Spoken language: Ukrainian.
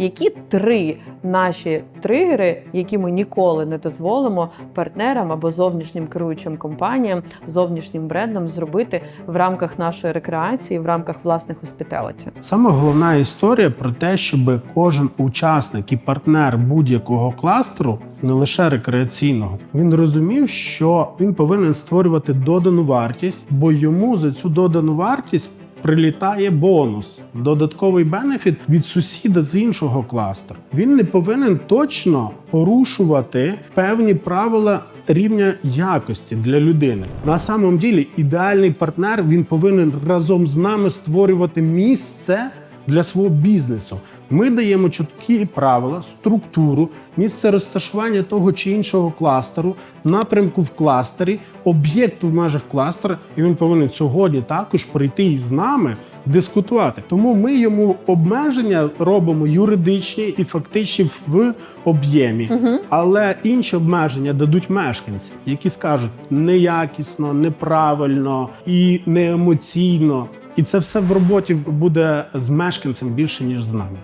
Які три наші тригери, які ми ніколи не дозволимо партнерам або зовнішнім керуючим компаніям, зовнішнім брендам зробити в рамках нашої рекреації, в рамках власних hospitality? Саме головна історія про те, щоб кожен учасник і партнер будь-якого кластеру, не лише рекреаційного, він розумів, що він повинен створювати додану вартість, бо йому за цю додану вартість. Прилітає бонус, додатковий бенефіт від сусіда з іншого кластеру. Він не повинен точно порушувати певні правила рівня якості для людини. На самом ділі, ідеальний партнер він повинен разом з нами створювати місце для свого бізнесу. Ми даємо чіткі правила, структуру, місце розташування того чи іншого кластеру, напрямку в кластері, об'єкту в межах кластера, і він повинен сьогодні також прийти із нами дискутувати. Тому ми йому обмеження робимо юридичні і фактичні в об'ємі. Але інші обмеження дадуть мешканці, які скажуть неякісно, неправильно і неемоційно. І це все в роботі буде з мешканцем більше ніж з нами.